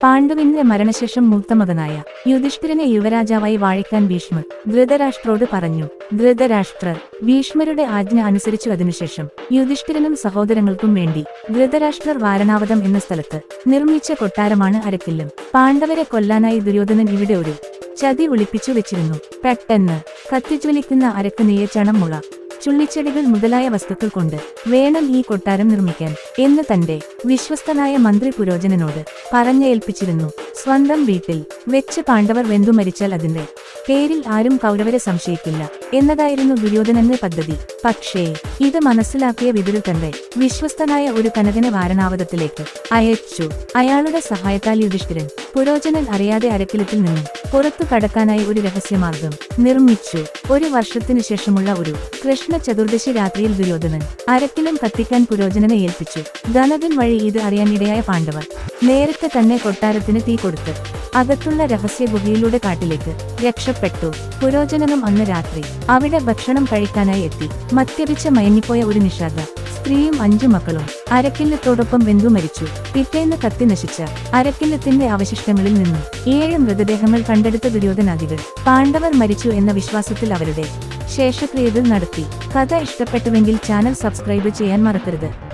പാണ്ഡുവിന്റെ മരണശേഷം മൂത്തമകനായ യുധിഷ്ഠിരനെ യുവരാജാവായി വാഴിക്കാൻ ഭീഷ്മർ ധൃതരാഷ്ട്രോട് പറഞ്ഞു ധൃതരാഷ്ട്രർ ഭീഷ്മരുടെ ആജ്ഞ അനുസരിച്ചു അതിനുശേഷം യുധിഷ്ഠിരനും സഹോദരങ്ങൾക്കും വേണ്ടി ധൃതരാഷ്ട്രർ വാരണാവതം എന്ന സ്ഥലത്ത് നിർമ്മിച്ച കൊട്ടാരമാണ് അരക്കില്ലം. പാണ്ഡവരെ കൊല്ലാനായി ദുര്യോധനൻ ഇവിടെ ഒരു ചതി ഒളിപ്പിച്ചു വെച്ചിരുന്നു. പെട്ടെന്ന് കത്തിജ്വലിക്കുന്ന അരക്ക് മുള ചുള്ളിച്ചെടികൾ മുതലായ വസ്തുക്കൾ കൊണ്ട് വേണം ഈ കൊട്ടാരം നിർമ്മിക്കാൻ എന്ന് തന്റെ വിശ്വസ്തനായ മന്ത്രി പുരോചനനോട് പറഞ്ഞേൽപ്പിച്ചിരുന്നു. സ്വന്തം വീട്ടിൽ വെച്ച് പാണ്ഡവർ വെന്തു മരിച്ചാൽ അതിന്റെ പേരിൽ ആരും കൗരവരെ സംശയിക്കില്ല എന്നതായിരുന്നു ദുര്യോധനന്റെ പദ്ധതി. പക്ഷേ ഇത് മനസ്സിലാക്കിയ വിതുരു തന്റെ വിശ്വസ്തനായ ഒരു കനകനെ വാരണാവതത്തിലേക്ക് അയച്ചു. അയാളുടെ സഹായത്താൽ യുധിഷ്ഠിരൻ പുരോചനൻ അറിയാതെ അരക്കിലത്തിൽ നിന്നും പുറത്തു കടക്കാനായി ഒരു രഹസ്യമാർഗം നിർമ്മിച്ചു. ഒരു വർഷത്തിനു ശേഷമുള്ള ഒരു കൃഷ്ണ ചതുർദശി രാത്രിയിൽ ദുര്യോധനൻ അരക്കിലും കത്തിക്കാൻ പുരോചനനെ ഏൽപ്പിച്ചു. ധനകൻ വഴി ഇത് അറിയാനിടയായ പാണ്ഡവർ നേരത്തെ തന്നെ കൊട്ടാരത്തിന് തീ കൊടുത്ത് അകത്തുള്ള രഹസ്യ ഗുഹയിലൂടെ കാട്ടിലേക്ക് രക്ഷപ്പെട്ടു. പുരോചനനും അന്ന് രാത്രി അവിടെ ഭക്ഷണം കഴിക്കാനായി എത്തി. മദ്യപിച്ച മയങ്ങിപ്പോയ ഒരു നിഷാദ സ്ത്രീയും അഞ്ചു മക്കളും അരക്കില്ലത്തോടൊപ്പം വെന്തു മരിച്ചു. പിറ്റേന്ന് കത്തി നശിച്ച അരക്കില്ലത്തിന്റെ അവശിഷ്ടങ്ങളിൽ നിന്നും ഏഴ് മൃതദേഹങ്ങൾ കണ്ടെടുത്ത ദുര്യോധനാദികൾ പാണ്ഡവർ മരിച്ചു എന്ന വിശ്വാസത്തിൽ അവരുടെ ശേഷക്രിയകൾ നടത്തി. കഥ ഇഷ്ടപ്പെട്ടുവെങ്കിൽ ചാനൽ സബ്സ്ക്രൈബ് ചെയ്യാൻ മറക്കരുത്.